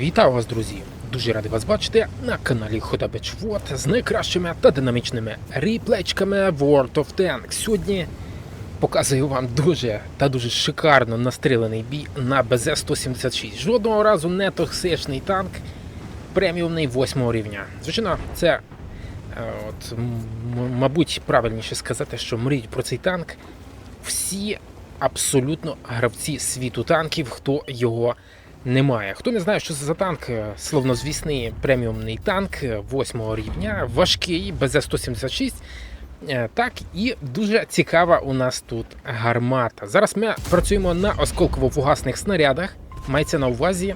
Вітаю вас, друзі! Дуже радий вас бачити на каналі Ходабечвод з найкращими та динамічними ріплечками World of Tanks. Сьогодні показую вам дуже та дуже шикарно настрілений бій на БЗ-176. Жодного разу не токсичний танк преміумний 8 рівня. Звичайно, це е, от, мабуть правильніше сказати, що мріють про цей танк всі абсолютно гравці світу танків, хто його немає. Хто не знає, що це за танк, словнозвісний преміумний танк 8 рівня, важкий, БЗ-176. Е, Так, і дуже цікава у нас тут гармата. Зараз ми працюємо на осколково-фугасних снарядах, мається на увазі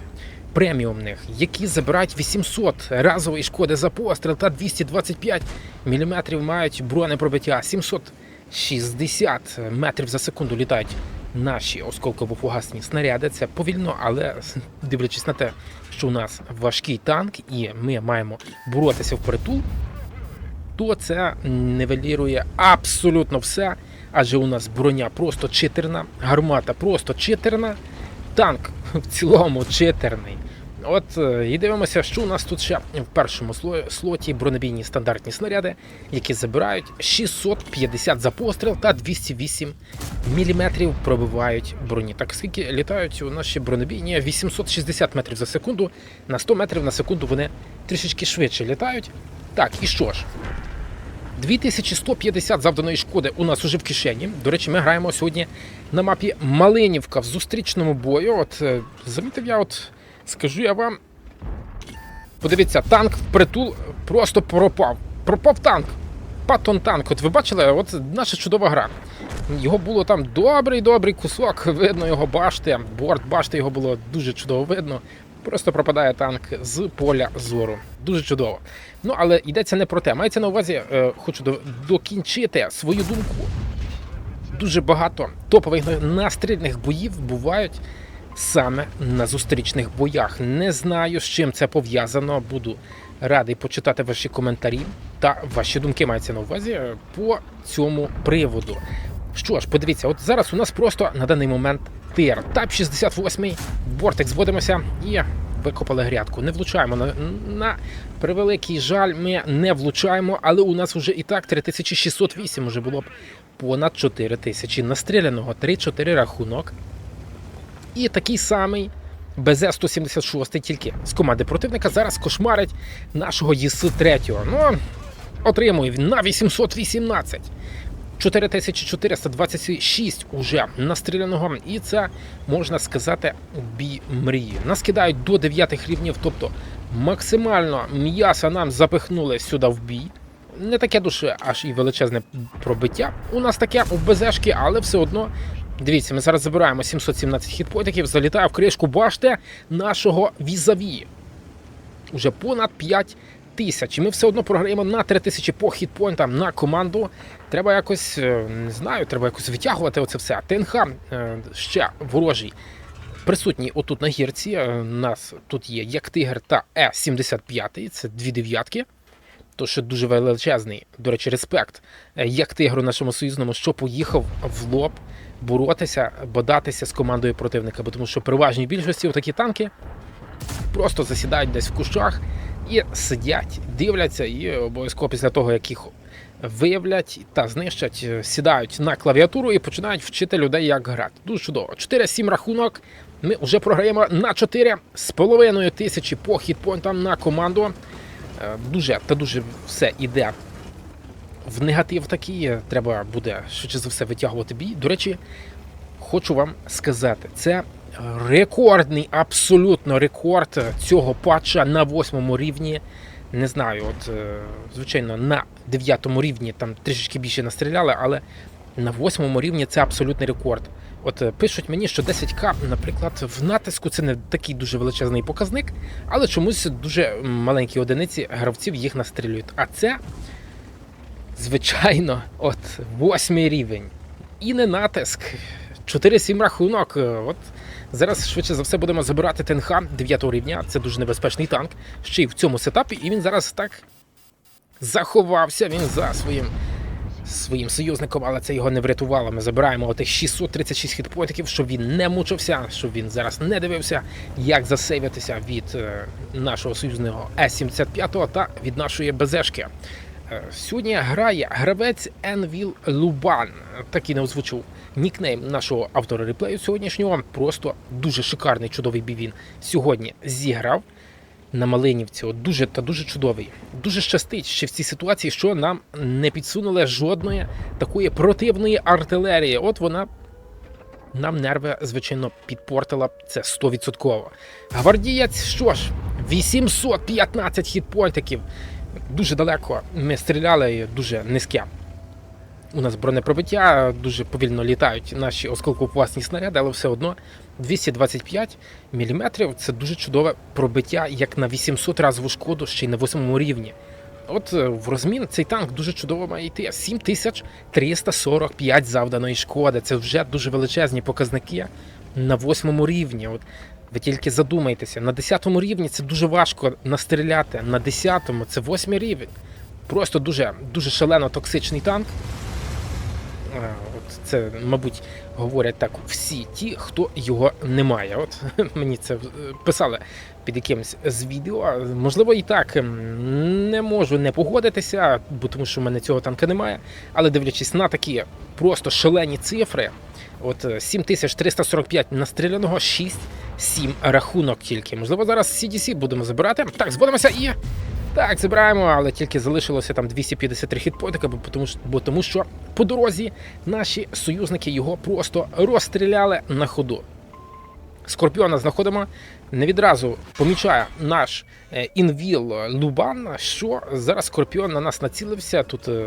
преміумних, які забирають 800 разової шкоди за постріл та 225 мм мають бронепробиття 760 метрів за секунду літають наші осколково-фугасні снаряди. Це повільно, але дивлячись на те, що у нас важкий танк, і ми маємо боротися впритул, то це нивелірує абсолютно все. Адже у нас броня просто читерна, гармата просто читерна, танк в цілому читерний. От е, і дивимося, що у нас тут ще в першому слоті бронебійні стандартні снаряди, які забирають 650 за постріл та 208 мм пробивають броні. Так скільки літають у наші бронебійні 860 метрів за секунду, на 100 метрів на секунду вони трішечки швидше літають. Так, і що ж? 2150 завданої шкоди у нас уже в кишені. До речі, ми граємо сьогодні на мапі Малинівка в зустрічному бою. От е, замітив я, от скажу я вам. Подивіться, танк впритул просто пропав. Пропав танк. Паттон танк. От ви бачили, от наша чудова гра. Його було там добрий добрий кусок, видно його башти, борт башти його було дуже чудово видно. Просто пропадає танк з поля зору. Дуже чудово. Ну але йдеться не про те. Мається на увазі, е, хочу до, докінчити свою думку. Дуже багато топових настрільних боїв бувають саме на зустрічних боях. Не знаю, з чим це пов'язано. Буду радий почитати ваші коментарі та ваші думки мається на увазі е, по цьому приводу. Що ж, подивіться, от зараз у нас просто на даний момент тир. Тап 68, бортик зводимося і викопали грядку. Не влучаємо. На, на превеликий жаль, ми не влучаємо, але у нас вже і так 3608 вже було б понад 4000 настріляного. 3-4 рахунок. І такий самий БЗ-176, тільки з команди противника, зараз кошмарить нашого ЄС-3. Ну, отримує на 818. 4426 уже настріляного, і це можна сказати бій мрії. Нас кидають до 9 рівнів, тобто максимально м'яса нам запихнули сюди в бій. Не таке душе, аж і величезне пробиття. У нас таке у БЗшки, але все одно. Дивіться, ми зараз забираємо 717 хітпойтиків, залітає в кришку башти нашого візаві. Уже понад 5 тисяч. І ми все одно програємо на 3 тисячі по хітпойнтам на команду. Треба якось, е, не знаю, треба якось витягувати оце все. ТНХ е, ще ворожий. Присутній отут на гірці. Е, У нас тут є як Тигр та Е-75, це дві дев'ятки. То що дуже величезний, до речі, респект е, як тигру нашому союзному, що поїхав в лоб боротися, бодатися з командою противника. Бо тому що переважній більшості такі танки просто засідають десь в кущах і сидять, дивляться, і обов'язково після того, як їх виявлять та знищать, е, сідають на клавіатуру і починають вчити людей, як грати. Дуже чудово. 4-7 рахунок. Ми вже програємо на 4 з половиною тисячі по хітпойнтам на команду. Е, Дуже та дуже все іде в негатив такий. Треба буде швидше за все витягувати бій. До речі, хочу вам сказати, це е, рекордний, абсолютно рекорд цього патча на восьмому рівні. Не знаю, от е, звичайно, на дев'ятому рівні там трішечки більше настріляли, але на восьмому рівні це абсолютний рекорд. От е, пишуть мені, що 10к, наприклад, в натиску це не такий дуже величезний показник, але чомусь дуже маленькі одиниці гравців їх настрілюють. А це, звичайно, от восьмий рівень. І не натиск. 4-7 рахунок. От зараз швидше за все будемо забирати ТНХ 9 рівня. Це дуже небезпечний танк. Ще й в цьому сетапі. І він зараз так заховався він за своїм своїм союзником, але це його не врятувало. Ми забираємо отих 636 хітпоінтів, щоб він не мучився, щоб він зараз не дивився, як засейвитися від е, нашого союзного С-75 та від нашої БЗшки. Е, Сьогодні грає гравець Енвіл Лубан. Так і не озвучив нікнейм нашого автора реплею сьогоднішнього. Просто дуже шикарний, чудовий бій він сьогодні зіграв на Малинівці. От дуже та дуже чудовий. Дуже щастить ще в цій ситуації, що нам не підсунули жодної такої противної артилерії. От вона нам нерви, звичайно, підпортила це 100%. Гвардієць, що ж, 815 хітпойнтиків. Дуже далеко ми стріляли, дуже низьке. У нас бронепробиття, дуже повільно літають наші осколкоопасні снаряди, але все одно 225 мм це дуже чудове пробиття, як на 800 разову шкоду, ще й на 8 рівні. От е, в розмін цей танк дуже чудово має йти. 7345 завданої шкоди. Це вже дуже величезні показники на 8 рівні. От ви тільки задумайтеся, на 10 рівні це дуже важко настріляти. На 10 це 8 рівень. Просто дуже, дуже шалено токсичний танк. Е, От це, мабуть, говорять так всі ті, хто його не має. От мені це е, писали під якимось з відео. Можливо, і так ем, не можу не погодитися, бо тому що в мене цього танка немає. Але дивлячись на такі просто шалені цифри, от е, 7345 настріляного, 6-7 рахунок тільки. Можливо, зараз CDC будемо забирати. Так, зводимося і. Так, забираємо, але тільки залишилося там 253 хітпойнтика, бо тому, бо тому що по дорозі наші союзники його просто розстріляли на ходу. Скорпіона знаходимо. Не відразу помічає наш е, інвіл Лубан, що зараз Скорпіон на нас націлився. Тут е,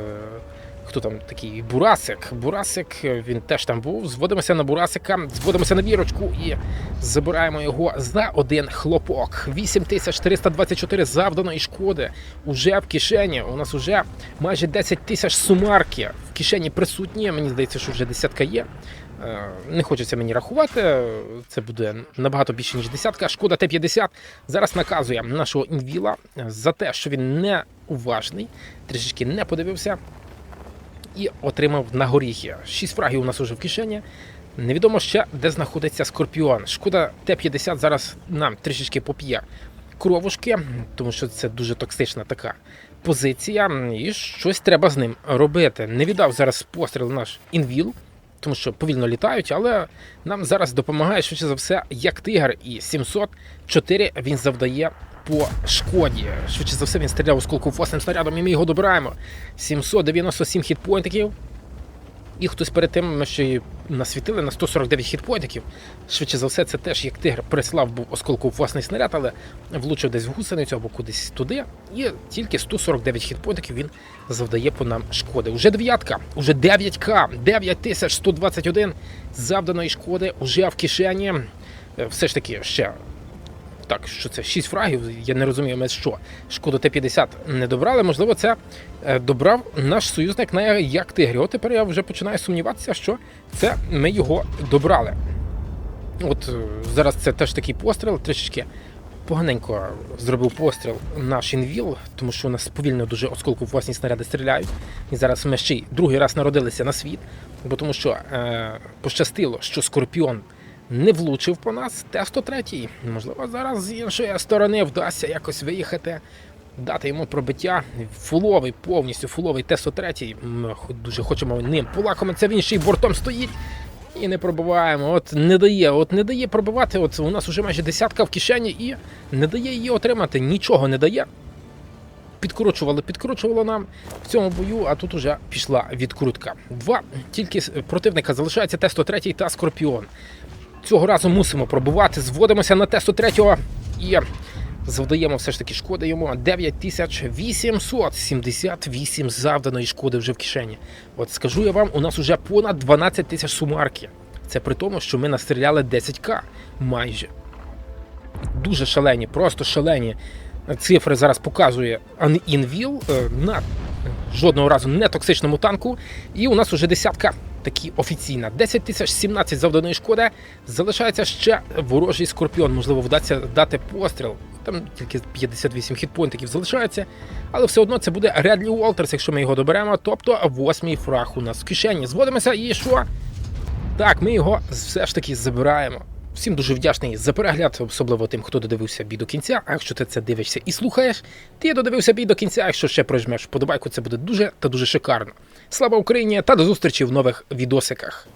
хто там такий Бурасик. Бурасик, е, він теж там був. Зводимося на Бурасика, зводимося на вірочку і забираємо його за один хлопок. 8424 завданої шкоди уже в кишені. У нас уже майже 10 тисяч сумарки в кишені присутні. Мені здається, що вже десятка є. Е, Не хочеться мені рахувати. Це буде набагато більше ніж десятка. Шкода Т-50 зараз наказує нашого інвіла за те, що він не уважний, трішечки не подивився і отримав на горіхи. Шість фрагів у нас уже в кишені. Невідомо ще, де знаходиться Скорпіон. Шкода Т-50 зараз нам трішечки поп'є кровушки, тому що це дуже токсична така позиція, і щось треба з ним робити. Не віддав зараз постріл наш інвіл, тому що повільно літають, але нам зараз допомагає швидше за все як тигр. І 704 він завдає по шкоді. Швидше за все він стріляв осколковосним снарядом, і ми його добираємо. 797 хітпойнтиків. І хтось перед тим ми ще насвітили на 149 хітпойнтиків. Швидше за все, це теж як тигр прислав був осколку власний снаряд, але влучив десь в гусеницю або кудись туди. І тільки 149 хітпойнтиків він завдає по нам шкоди. Уже дев'ятка, уже 9К, 9121 завданої шкоди уже в кишені. Е, Все ж таки ще. Так, що це 6 фрагів, я не розумію, ми що. Шкоду Т-50 не добрали. Можливо, це е, добрав наш союзник на як тигрі. От тепер я вже починаю сумніватися, що це ми його добрали. От е, зараз це теж такий постріл, трішечки поганенько зробив постріл наш інвіл, тому що у нас повільно дуже осколку власні снаряди стріляють. І зараз ми ще й другий раз народилися на світ, бо тому що е, пощастило, що Скорпіон не влучив по нас. Т-103. Можливо, зараз з іншої сторони вдасться якось виїхати, дати йому пробиття. Фуловий, повністю фуловий Т-103. Ми дуже хочемо ним полакомитися. Він ще й бортом стоїть. І не пробиваємо. От не дає, от не дає пробивати. От у нас вже майже десятка в кишені і не дає її отримати. Нічого не дає. Підкручували, підкручувало нам в цьому бою, а тут уже пішла відкрутка. Два тільки противника залишається Т-103 та Скорпіон. Цього разу мусимо пробувати. Зводимося на Т-103 і завдаємо все ж таки шкоди йому. 9878 завданої шкоди вже в кишені. От скажу я вам, у нас вже понад 12 тисяч сумарки. Це при тому, що ми настріляли 10к майже. Дуже шалені, просто шалені цифри зараз показує Ан- е, на жодного разу не токсичному танку. І у нас уже десятка такі офіційна. 10 тисяч 17 завданої шкоди. Залишається ще ворожий скорпіон. Можливо, вдасться дати постріл. Там тільки 58 хітпоінтиків залишається. Але все одно це буде Редлі Уолтерс, якщо ми його доберемо. Тобто восьмий фраг у нас в кишені. Зводимося і що? Так, ми його все ж таки забираємо. Всім дуже вдячний за перегляд, особливо тим, хто додивився бій до кінця. А якщо ти це дивишся і слухаєш, ти додивився бій до кінця. Якщо ще прожмеш вподобайку, це буде дуже та дуже шикарно. Слава Україні та до зустрічі в нових відосиках.